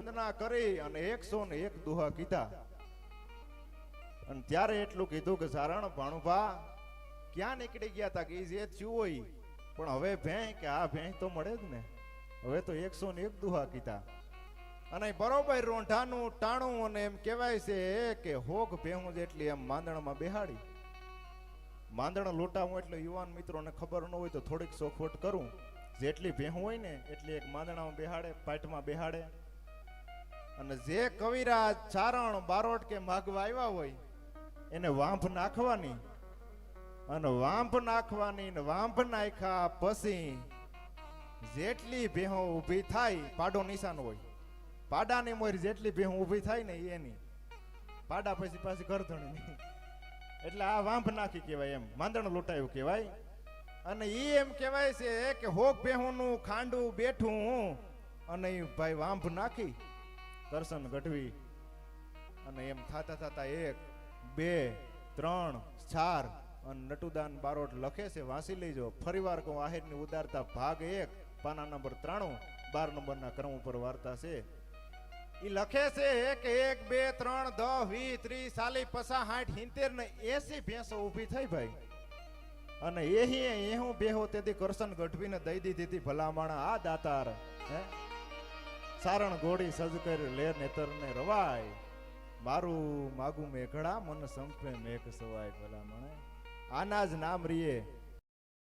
વંદના કરી અને એકસો ને એક દુહા કીધા. અને ત્યારે એટલું કીધું કે, સારણ ભાણુભા, ક્યાં નીકળી ગયા તા? કે જે થયું હોય. પણ હવે ભેં કે, આ ભેં તો મળે જ ને. હવે તો એકસો ને એક દુહા કીધા. અને બરોબર રોંઢાનું ટાણું અને એમ કહેવાય છે કે, હોગ ભેહું જેટલી એમ માંદણમાં બેહાડી. માંદણ લૂંટાવું એટલે યુવાન મિત્રોને ખબર ન હોય તો થોડીક સોખવટ કરું. જેટલી ભેહું હોય ને, એટલી એક માંદણામાં બેહાડે, પાટમાં બેહાડે. અને જે કવિરાજ ચારણ બારોટ કે માગવા આવ્યા હોય, એને વાંભ નાખવાની. અને વાંભ નાખવાની ને વાંભ નાખ્યા પછી જેટલી ભેહો ઊભી થાય, પાડો નિશાન હોય. પાડાની મોર જેટલી ભેહો ઊભી થાય ને એની. પાડા પછી પાછી ગરધણી એટલે આ વાંભ નાખી કહેવાય એમ. માંદણ લૂંટાયું કહેવાય. અને એ એમ કહેવાય છે કે હોક ભેહુંનું ખાંડું બેઠું અને ભાઈ વાંભ નાખી. કરશન ગઢવી. અને એમ થાતા થાતા એક, બે, ત્રણ, ચાર, અને નટુદાન બારોટ લખે છે વાંચી લેજો. ફરીવાર કહું, આહિરની ઉદારતા ભાગ એક, પાના નંબર ત્રાણું, બાર નંબરના ક્રમ ઉપર વાર્તા છે. ઈ લખે છે એક એક, બે, ત્રણ દસ વીસ, ત્રીસ, ચાલીસ, પચાસ, સાઠ, સિત્તેર ને એસી ભેંસો ઊભી થઈ ભાઈ. અને એહી, એહું બેહો તેથી કરશન ગઢવીને દઈ દીધી હતી ભલામણ આ દાતાર. હે? સારણ ઘોડી સજ કરી લે નેતર ને રવાય. મારું માગું મેઘડા, મન સંપે મેઘ સવાય ભલા મને આના જ નામ રીએ